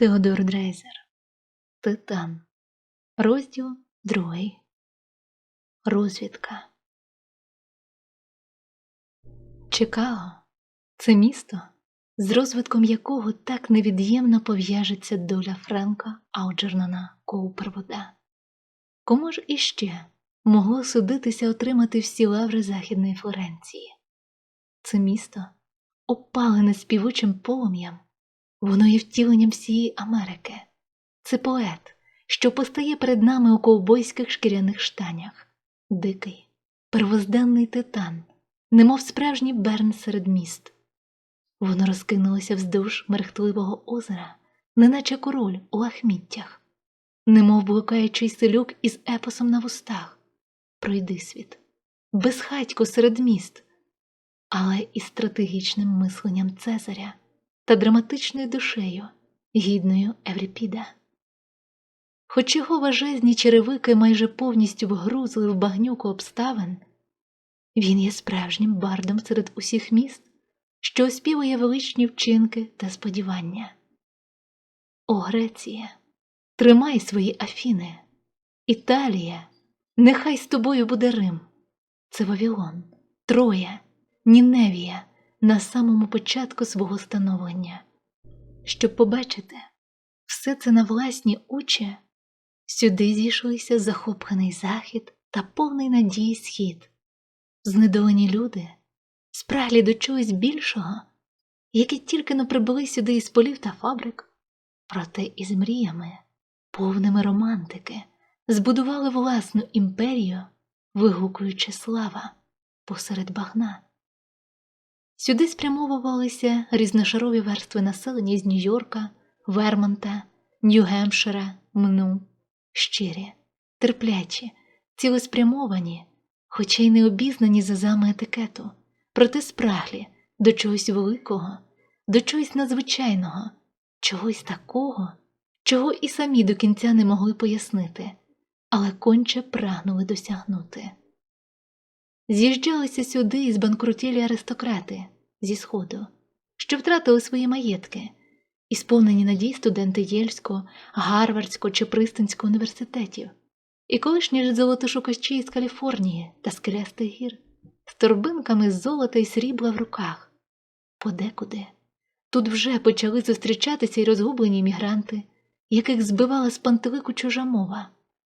Теодор Дрейзер Титан. Розділ другий. Розвідка. Чикаго це місто, з розвитком якого так невід'ємно пов'яжеться доля Френка Ауджернана Коупервода. Кому ж іще могло судитися отримати всі лаври Західної Флоренції? Це місто, опалене співучим полум'ям, воно є втіленням всієї Америки. Це поет, що постає перед нами у ковбойських шкіряних штанях, дикий, первозданний титан, немов справжній берн серед міст. Воно розкинулося вздовж мерехтливого озера, неначе король у лахміттях, немов блукаючий селюк із епосом на вустах. Пройди світ, безхатько серед міст, але із стратегічним мисленням Цезаря та драматичною душею, гідною Евріпіда. Хоч його важезні черевики майже повністю вгрузли в багнюку обставин, він є справжнім бардом серед усіх міст, що оспівує величні вчинки та сподівання. О Греція, тримай свої Афіни, Італія, нехай з тобою буде Рим, це Вавілон, Троя, Ніневія на самому початку свого становлення. Щоб побачити все це на власні очі, сюди зійшлися захоплений захід та повний надії схід, знедолені люди, спраглі до чогось більшого, які тільки но прибули сюди із полів та фабрик, проте із мріями, повними романтики, збудували власну імперію, вигукуючи слава посеред багна. Сюди спрямовувалися різношарові верстви населення з Нью-Йорка, Вермонта, Нью-Гемпшира, Мну, щирі, терплячі, цілеспрямовані, хоча й не обізнані зазами етикету, проте спраглі до чогось великого, до чогось надзвичайного, чогось такого, чого і самі до кінця не могли пояснити, але конче прагнули досягнути. З'їжджалися сюди із банкрутілі аристократи зі Сходу, що втратили свої маєтки, і сповнені надій студенти Єльського, Гарвардського чи Пристинського університетів, і колишні ж золотошукачі з Каліфорнії та скелястих гір, з торбинками золота і срібла в руках. Подекуди тут вже почали зустрічатися й розгублені мігранти, яких збивала з пантелику чужа мова,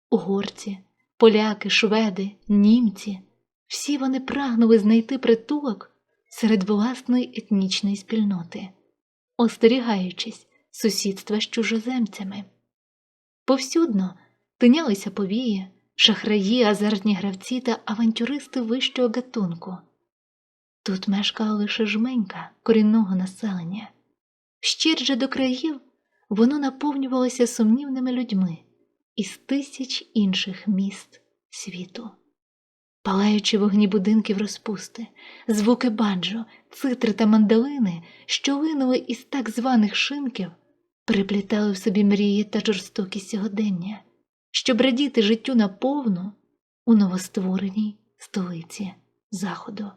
угорці, поляки, шведи, німці. Всі вони прагнули знайти притулок серед власної етнічної спільноти, остерігаючись сусідства з чужоземцями. Повсюдно тинялися повії, шахраї, азартні гравці та авантюристи вищого гатунку. Тут мешкала лише жменька корінного населення. Щир же до країв воно наповнювалося сумнівними людьми із тисяч інших міст світу. Палаючі вогні будинків розпусти, звуки банджо, цитри та мандалини, що линули із так званих шинків, переплітали в собі мрії та жорстокість сьогодення, щоб радіти життю наповну у новоствореній столиці Заходу.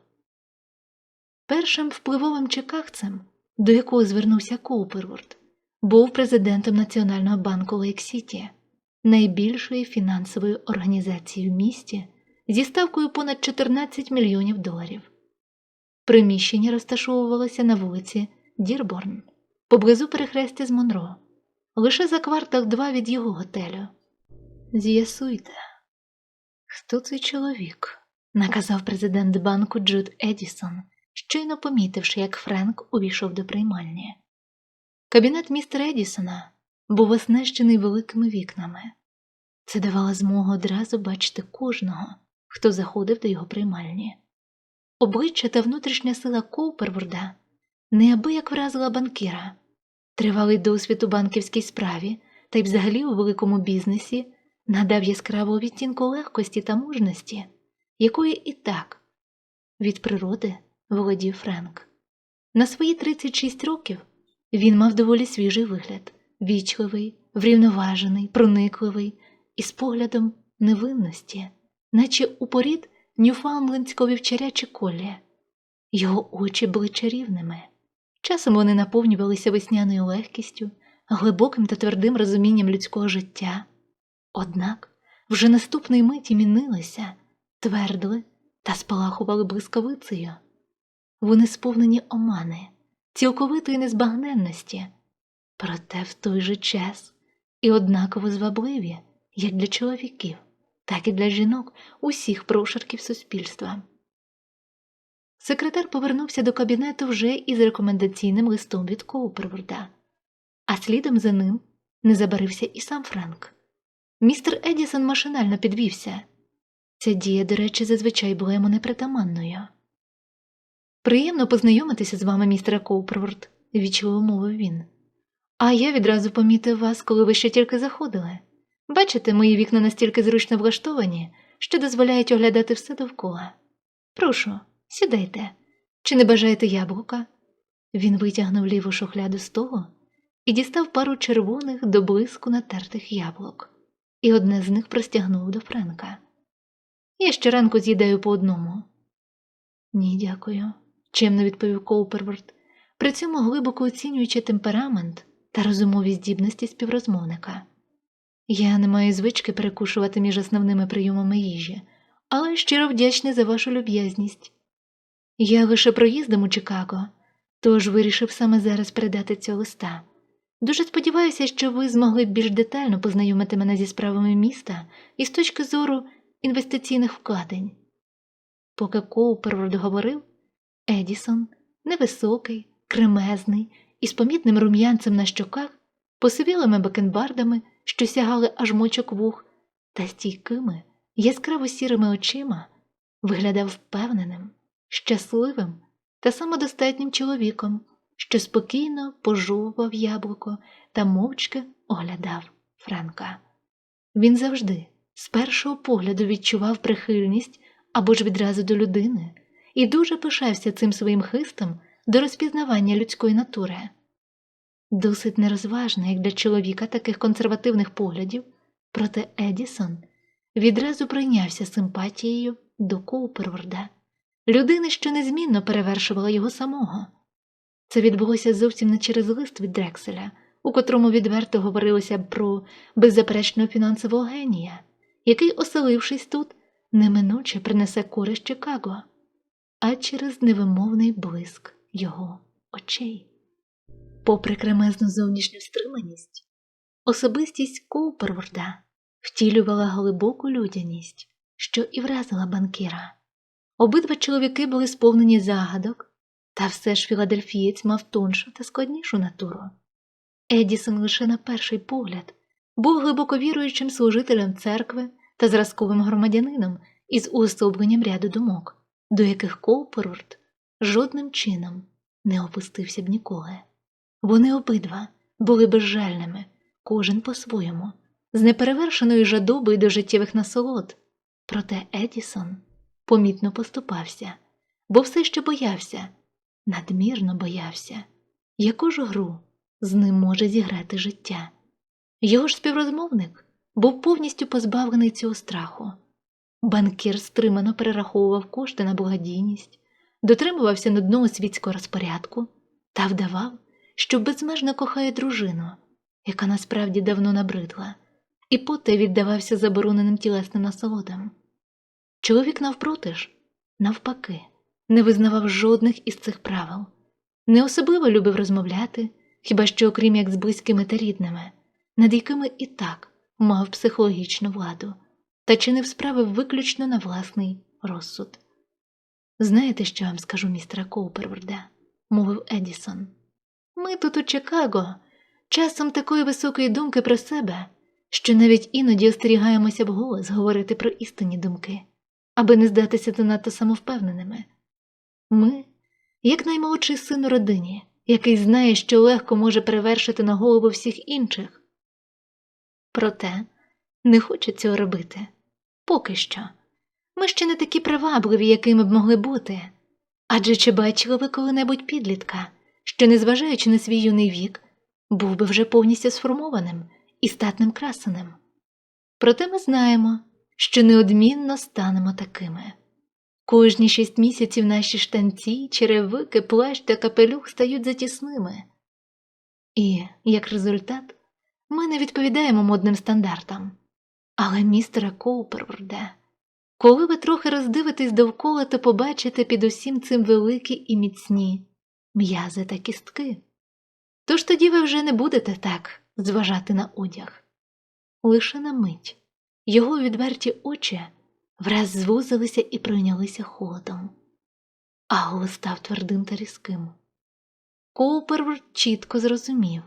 Першим впливовим чикагцем, до якого звернувся Коуперворд, був президентом Національного банку Лейк-Сіті, найбільшої фінансової організації в місті зі ставкою понад 14 мільйонів доларів. Приміщення розташовувалося на вулиці Дірборн, поблизу перехрестя з Монро, лише за квартал два від його готелю. З'ясуйте, хто цей чоловік, наказав президент банку Джуд Едісон, щойно помітивши, як Френк увійшов до приймальні. Кабінет містера Едісона був оснащений великими вікнами. Це давало змогу одразу бачити кожного, хто заходив до його приймальні. Обличчя та внутрішня сила Коуперворда неабияк вразила банкіра, тривалий досвід у банківській справі та й взагалі у великому бізнесі надав яскраву відтінку легкості та мужності, якої і так від природи володів Френк. На свої 36 років він мав доволі свіжий вигляд, вічливий, врівноважений, проникливий і з поглядом невинності наче упорід ньюфаундлендського вівчаря чи колля. Його очі були чарівними. Часом вони наповнювалися весняною легкістю, глибоким та твердим розумінням людського життя. Однак вже наступної миті мінилися, твердили та спалахували блискавицею. Вони сповнені омани, цілковитої незбагненності, проте в той же час і однаково звабливі, як для чоловіків, так і для жінок усіх прошарків суспільства. Секретар повернувся до кабінету вже із рекомендаційним листом від Коуперворда, а слідом за ним не забарився і сам Франк. Містер Едісон машинально підвівся. Ця дія, до речі, зазвичай була йому непритаманною. Приємно познайомитися з вами, містере Коуперворд, вічливо мовив він. А я відразу помітив вас, коли ви ще тільки заходили. Бачите, мої вікна настільки зручно влаштовані, що дозволяють оглядати все довкола. Прошу, сідайте. Чи не бажаєте яблука? Він витягнув ліву шухляду столу і дістав пару червоних до блиску натертих яблук, і одне з них простягнув до Френка. Я щоранку з'їдаю по одному. Ні, дякую, чемно відповів Коуперворд, при цьому глибоко оцінюючи темперамент та розумові здібності співрозмовника. Я не маю звички перекушувати між основними прийомами їжі, але щиро вдячний за вашу люб'язність. Я лише проїздом у Чикаго, тож вирішив саме зараз передати цього листа. Дуже сподіваюся, що ви змогли більш детально познайомити мене зі справами міста і з точки зору інвестиційних вкладень. Поки Коуперворд говорив, Едісон, невисокий, кремезний і з помітним рум'янцем на щоках, посивілими бакенбардами, що сягали аж мочок вух, та стійкими, яскраво сірими очима, виглядав впевненим, щасливим та самодостатнім чоловіком, що спокійно пожовував яблуко та мовчки оглядав Франка. Він завжди, з першого погляду, відчував прихильність або ж відразу до людини і дуже пишався цим своїм хистом до розпізнавання людської натури. Досить нерозважна, як для чоловіка таких консервативних поглядів, проте Едісон відразу прийнявся симпатією до Коуперворда, людини, що незмінно перевершувала його самого. Це відбулося зовсім не через лист від Дрекселя, у котрому відверто говорилося про беззаперечного фінансового генія, який, оселившись тут, неминуче принесе користь Чикаго, а через невимовний блиск його очей. Попри кремезну зовнішню стриманість, особистість Коуперворда втілювала глибоку людяність, що і вразила банкіра. Обидва чоловіки були сповнені загадок, та все ж філадельфієць мав тоншу та складнішу натуру. Едісон лише на перший погляд був глибоко віруючим служителем церкви та зразковим громадянином із уособленням ряду думок, до яких Коуперворд жодним чином не опустився б ніколи. Вони обидва були безжальними, кожен по-своєму, з неперевершеною жадобою до життєвих насолод. Проте Едісон помітно поступався, бо все ще боявся, надмірно боявся, яку ж гру з ним може зіграти життя. Його ж співрозмовник був повністю позбавлений цього страху. Банкір стримано перераховував кошти на благодійність, дотримувався нудного світського розпорядку та вдавав, що безмежно кохає дружину, яка насправді давно набридла, і поте віддавався забороненим тілесним насолодам. Чоловік навпроти ж, навпаки, не визнавав жодних із цих правил, не особливо любив розмовляти, хіба що окрім як з близькими та рідними, над якими і так мав психологічну владу та чинив справи виключно на власний розсуд. Знаєте, що вам скажу, містера Коуперворда? мовив Едісон. Ми тут у Чикаго, часом такої високої думки про себе, що навіть іноді остерігаємося вголос говорити про істинні думки, аби не здатися занадто самовпевненими. Ми, як наймолодший син у родині, який знає, що легко може перевершити на голову всіх інших. Проте не хоче цього робити поки що. Ми ще не такі привабливі, якими б могли бути. Адже чи бачили ви коли-небудь підлітка, що, незважаючи на свій юний вік, був би вже повністю сформованим і статним красеним. Проте ми знаємо, що неодмінно станемо такими. Кожні шість місяців наші штанці, черевики, плащ та капелюх стають затісними. І, як результат, ми не відповідаємо модним стандартам. Але, містере Коуперворде, коли ви трохи роздивитесь довкола, то побачите під усім цим великі і міцні м'язи та кістки. Тож тоді ви вже не будете так зважати на одяг. Лише на мить його відверті очі враз звузилися і пройнялися холодом, а голос став твердим та різким. Коуперворд чітко зрозумів,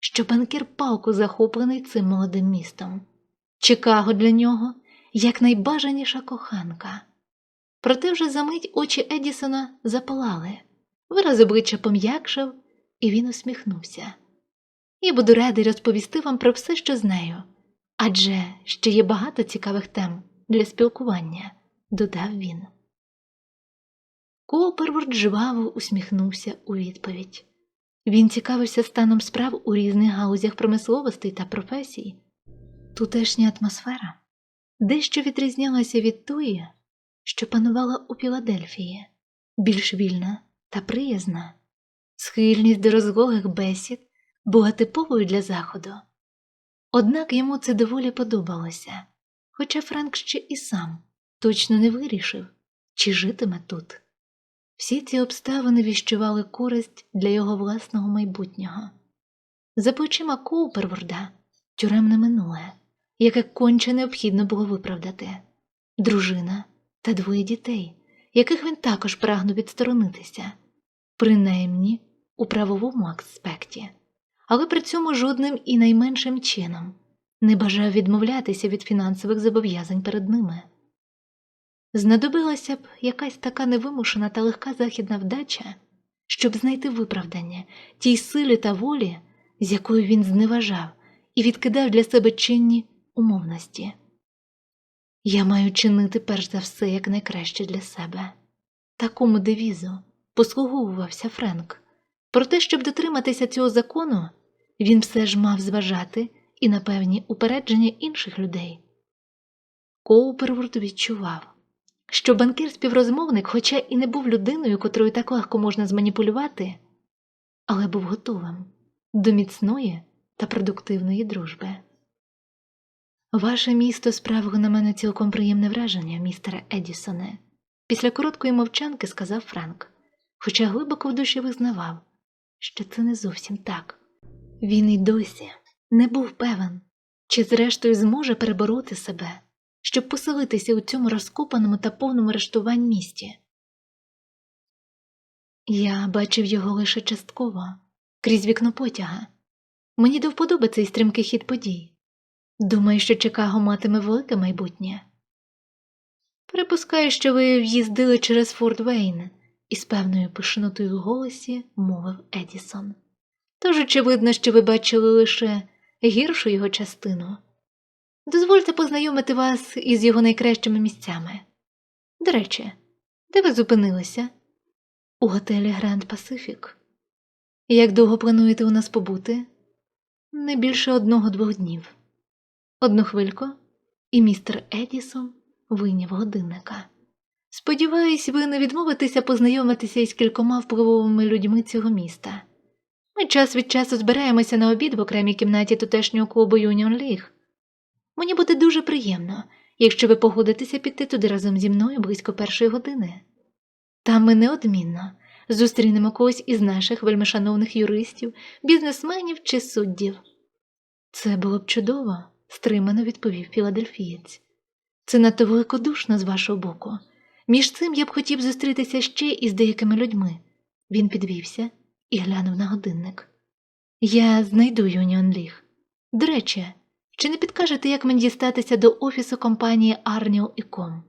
що банкір палку захоплений цим молодим містом. Чикаго для нього як найбажаніша коханка. Проте вже за мить очі Едісона запалали, вираз обличчя пом'якшав, і він усміхнувся. Я буду радий розповісти вам про все, що знаю, адже ще є багато цікавих тем для спілкування, додав він. Кооперворд жваво усміхнувся у відповідь. Він цікавився станом справ у різних галузях промисловостей та професій. Тутешня атмосфера дещо відрізнялася від тої, що панувала у Філадельфії, більш вільна та приязна. Схильність до розлогих бесід була типовою для заходу. Однак йому це доволі подобалося, хоча Франк ще і сам точно не вирішив, чи житиме тут. Всі ці обставини віщували користь для його власного майбутнього. За плечима Коуперворда тюремне минуле, яке конче необхідно було виправдати, дружина та двоє дітей, яких він також прагнув відсторонитися, принаймні у правовому аспекті, але при цьому жодним і найменшим чином не бажав відмовлятися від фінансових зобов'язань перед ними. Знадобилася б якась така невимушена та легка західна вдача, щоб знайти виправдання тій силі та волі, з якою він зневажав і відкидав для себе чинні умовності. Я маю чинити перш за все як найкраще для себе. Такому девізу послуговувався Френк. Проте, щоб дотриматися цього закону, він все ж мав зважати і на певні упередження інших людей. Коуперворд відчував, що банкір-співрозмовник, хоча і не був людиною, котрою так легко можна зманіпулювати, але був готовим до міцної та продуктивної дружби. Ваше місто справило на мене цілком приємне враження, містере Едісоне, після короткої мовчанки сказав Франк, хоча глибоко в душі визнавав, що це не зовсім так. Він і досі не був певен, чи зрештою зможе перебороти себе, щоб поселитися у цьому розкопаному та повному арештувань місті. Я бачив його лише частково, крізь вікно потяга. Мені до вподоби цей стрімкий хід подій. Думаю, що Чикаго матиме велике майбутнє. Припускаю, що ви в'їздили через Форт Вейн, із певною пишнотою в голосі мовив Едісон. Тож очевидно, що ви бачили лише гіршу його частину. Дозвольте познайомити вас із його найкращими місцями. До речі, де ви зупинилися? У готелі Гранд Пасифік. Як довго плануєте у нас побути? Не більше одного-двох днів. Одну хвильку, і містер Едісон вийняв годинника. Сподіваюсь, ви не відмовитеся познайомитися із кількома впливовими людьми цього міста. Ми час від часу збираємося на обід в окремій кімнаті тутешнього клубу Юніон Ліг. Мені буде дуже приємно, якщо ви погодитеся піти туди разом зі мною близько першої години. Там ми неодмінно зустрінемо когось із наших вельмишановних юристів, бізнесменів чи суддів. Це було б чудово, стримано відповів Філадельфієць. Це надто великодушно з вашого боку. Між цим я б хотів зустрітися ще із деякими людьми. Він підвівся і глянув на годинник. Я знайду Юніон Ліг. До речі, чи не підкажете, як мені дістатися до офісу компанії Арніо і Ком?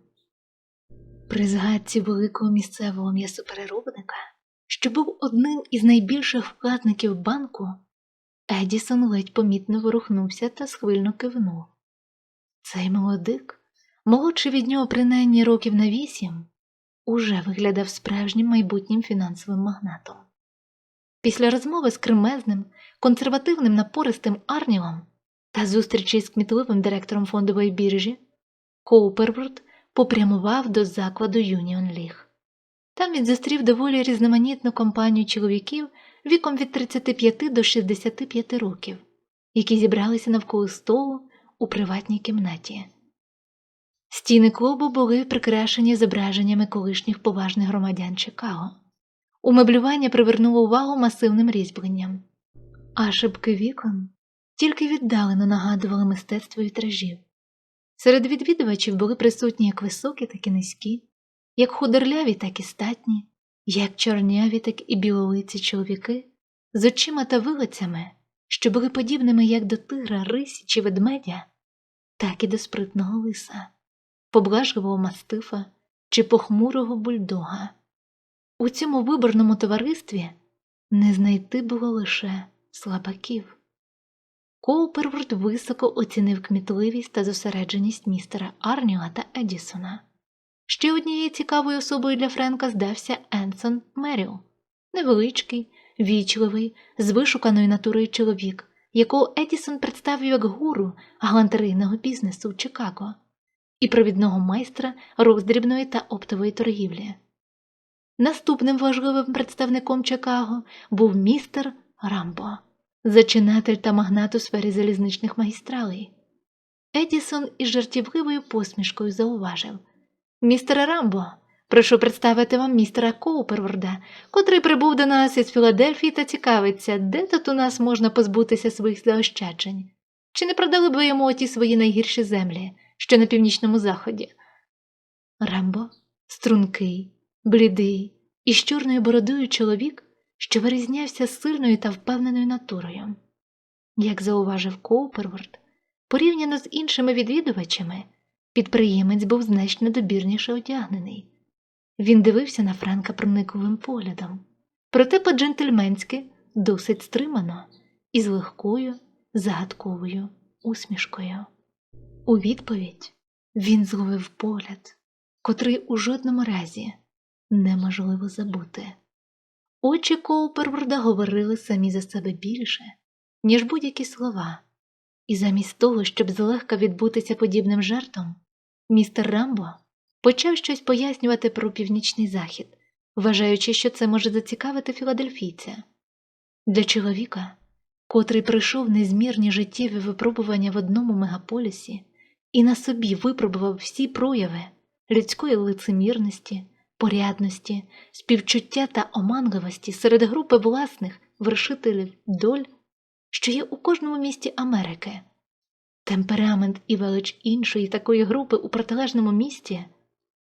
При згадці великого місцевого м'ясопереробника, що був одним із найбільших вкладників банку, Едісон ледь помітно ворухнувся та схвильно кивнув. Цей молодик, молодший від нього принаймні років на вісім, уже виглядав справжнім майбутнім фінансовим магнатом. Після розмови з кремезним, консервативним напористим Арнілом та зустрічі з кмітливим директором фондової біржі, Коуперворд попрямував до закладу Юніон Ліг. Там він зустрів доволі різноманітну компанію чоловіків віком від 35 до 65 років, які зібралися навколо столу у приватній кімнаті. Стіни клубу були прикрашені зображеннями колишніх поважних громадян Чикаго. Умеблювання привернуло увагу масивним різьбленням, а шибки вікон тільки віддалено нагадували мистецтво вітражів. Серед відвідувачів були присутні як високі, так і низькі, як худорляві, так і статні, як чорняві, так і білолиці чоловіки з очима та вилицями, що були подібними як до тигра, рисі чи ведмедя, так і до спритного лиса, поблажливого мастифа чи похмурого бульдога. У цьому виборному товаристві не знайти було лише слабаків. Коуперворд високо оцінив кмітливість та зосередженість містера Арніла та Едісона. Ще однією цікавою особою для Френка здався Енсон Меріл, невеличкий, вічливий, з вишуканою натурою чоловік, якого Едісон представив як гуру галантерийного бізнесу в Чикаго і провідного майстра роздрібної та оптової торгівлі. Наступним важливим представником Чикаго був містер Рамбо, зачинатель та магнат у сфері залізничних магістралей. Едісон із жартівливою посмішкою зауважив Містер Рамбо, прошу представити вам містера Коуперворда, котрий прибув до нас із Філадельфії та цікавиться, де тут у нас можна позбутися своїх заощаджень. Чи не продали б ви йому оті свої найгірші землі, що на північному заході? Рамбо, стрункий, блідий і з чорною бородою чоловік, що вирізнявся сильною та впевненою натурою. Як зауважив Коуперворд, порівняно з іншими відвідувачами, підприємець був значно добірніше одягнений. Він дивився на Франка проникливим поглядом, проте по-джентльменськи досить стримано і з легкою, загадковою усмішкою. У відповідь він зловив погляд, котрий у жодному разі неможливо забути. Очі Коуперворда говорили самі за себе більше, ніж будь-які слова, і замість того, щоб злегка відбутися подібним жартом, містер Рамбо почав щось пояснювати про північний захід, вважаючи, що це може зацікавити філадельфійця. Для чоловіка, котрий пройшов незмірні життєві випробування в одному мегаполісі і на собі випробував всі прояви людської лицемірності, порядності, співчуття та оманливості серед групи власних вершителів доль, що є у кожному місті Америки. Темперамент і велич іншої такої групи у протилежному місті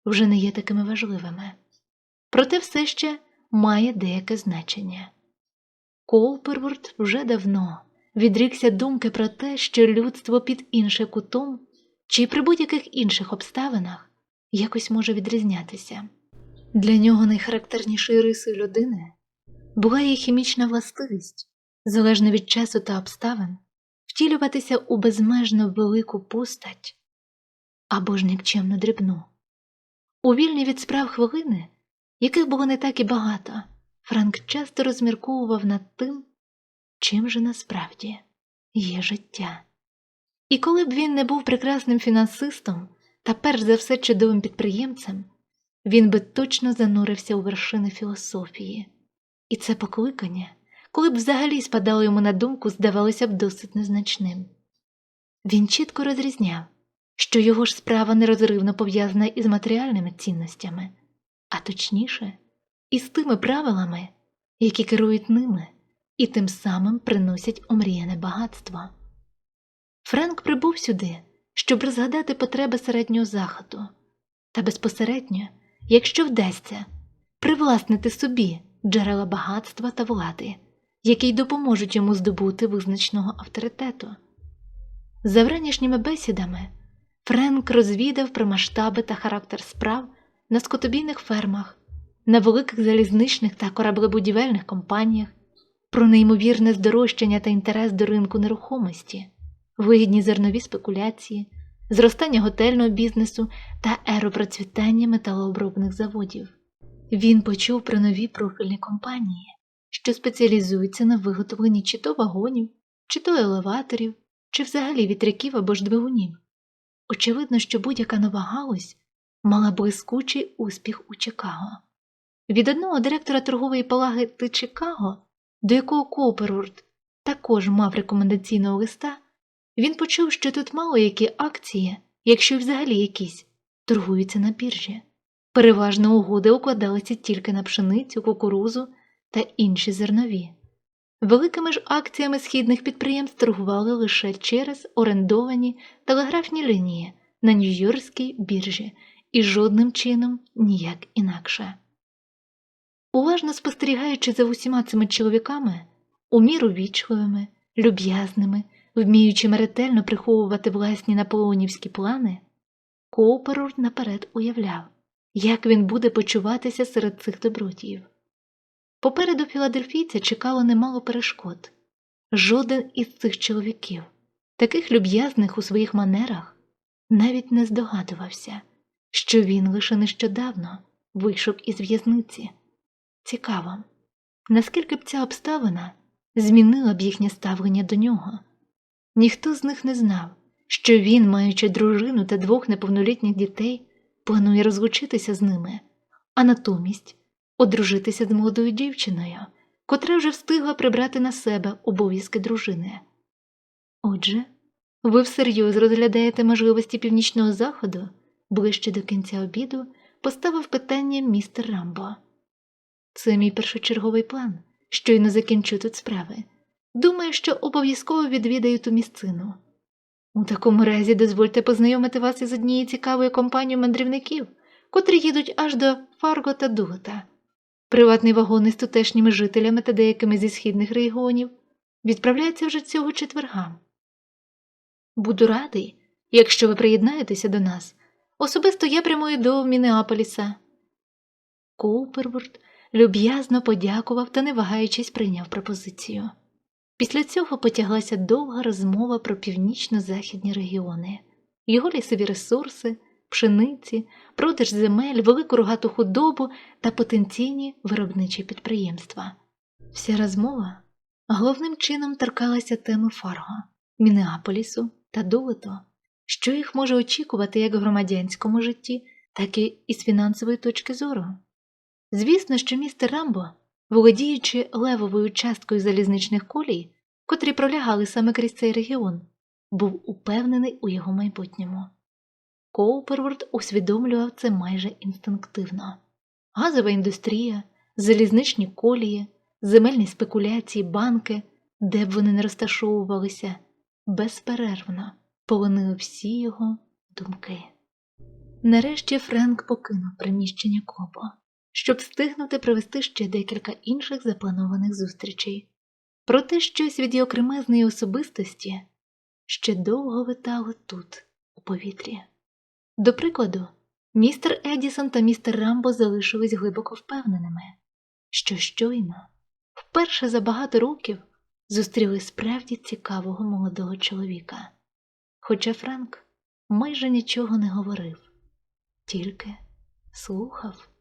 вже не є такими важливими, проте все ще має деяке значення. Колперворд вже давно відрікся думки про те, що людство під іншим кутом чи при будь-яких інших обставинах якось може відрізнятися. Для нього найхарактернішою рисою людини була її хімічна властивість, залежно від часу та обставин, втілюватися у безмежно велику постать або ж нікчемно дрібну. У вільні від справ хвилини, яких було не так і багато, Франк часто розмірковував над тим, чим же насправді є життя. І коли б він не був прекрасним фінансистом та перш за все чудовим підприємцем, він би точно занурився у вершини філософії, і це покликання, коли б взагалі спадало йому на думку, здавалося б досить незначним. Він чітко розрізняв, що його ж справа нерозривно пов'язана із матеріальними цінностями, а точніше, із тими правилами, які керують ними і тим самим приносять омріяне багатство. Френк прибув сюди, щоб розгадати потреби середнього заходу, та безпосередньо, якщо вдасться, привласнити собі джерела багатства та влади, які й допоможуть йому здобути визначного авторитету. За вранішніми бесідами Френк розвідав про масштаби та характер справ на скотобійних фермах, на великих залізничних та кораблебудівельних компаніях, про неймовірне здорожчання та інтерес до ринку нерухомості, вигідні зернові спекуляції, зростання готельного бізнесу та еропроцвітання металообробних заводів. Він почув про нові профільні компанії, що спеціалізуються на виготовленні чи то вагонів, чи то елеваторів, чи взагалі вітряків або ж двигунів. Очевидно, що будь-яка нова галузь мала блискучий успіх у Чикаго. Від одного директора торгової палаги Чикаго до якого Коперурд також мав рекомендаційного листа, він почув, що тут мало які акції, якщо взагалі якісь, торгуються на біржі. Переважно угоди укладалися тільки на пшеницю, кукурузу та інші зернові. Великими ж акціями східних підприємств торгували лише через орендовані телеграфні лінії на Нью-Йоркській біржі і жодним чином ніяк інакше. Уважно спостерігаючи за усіма цими чоловіками, у міру вічливими, люб'язними, вміючими ретельно приховувати власні наполеонівські плани, Кооперур наперед уявляв, як він буде почуватися серед цих добродіїв. Попереду філадельфійця чекало немало перешкод. Жоден із цих чоловіків, таких люб'язних у своїх манерах, навіть не здогадувався, що він лише нещодавно вийшов із в'язниці. Цікаво, наскільки б ця обставина змінила б їхнє ставлення до нього. Ніхто з них не знав, що він, маючи дружину та двох неповнолітніх дітей, планує розлучитися з ними, а натомість одружитися з молодою дівчиною, котра вже встигла прибрати на себе обов'язки дружини. Отже, ви всерйоз розглядаєте можливості північного заходу, ближче до кінця обіду поставив питання містер Рамбо. Це мій першочерговий план, щойно закінчу тут справи. Думаю, що обов'язково відвідаю ту місцину. У такому разі дозвольте познайомити вас із однією цікавою компанією мандрівників, котрі їдуть аж до Фарго та Дугота. Приватний вагон із тутешніми жителями та деякими зі східних регіонів відправляється вже цього четверга. Буду радий, якщо ви приєднаєтеся до нас. Особисто я прямую до Мінеаполіса. Куперворд люб'язно подякував та, не вагаючись, прийняв пропозицію. Після цього потяглася довга розмова про північно-західні регіони, його лісові ресурси, пшениці, продаж земель, велику рогату худобу та потенційні виробничі підприємства. Вся розмова головним чином торкалася теми Фарго, Мінеаполісу та Дулето, що їх може очікувати як в громадянському житті, так і із фінансової точки зору. Звісно, що містер Рамбо, володіючи левовою часткою залізничних колій, котрі пролягали саме крізь цей регіон, був упевнений у його майбутньому. Коуперворд усвідомлював це майже інстинктивно. Газова індустрія, залізничні колії, земельні спекуляції, банки, де б вони не розташовувалися, безперервно полонили всі його думки. Нарешті Френк покинув приміщення Кобо, щоб встигнути провести ще декілька інших запланованих зустрічей. Проте щось від його кремезної особистості ще довго витало тут, у повітрі. До прикладу, містер Едісон та містер Рамбо залишились глибоко впевненими, що щойно, вперше за багато років, зустріли справді цікавого молодого чоловіка. Хоча Франк майже нічого не говорив, тільки слухав.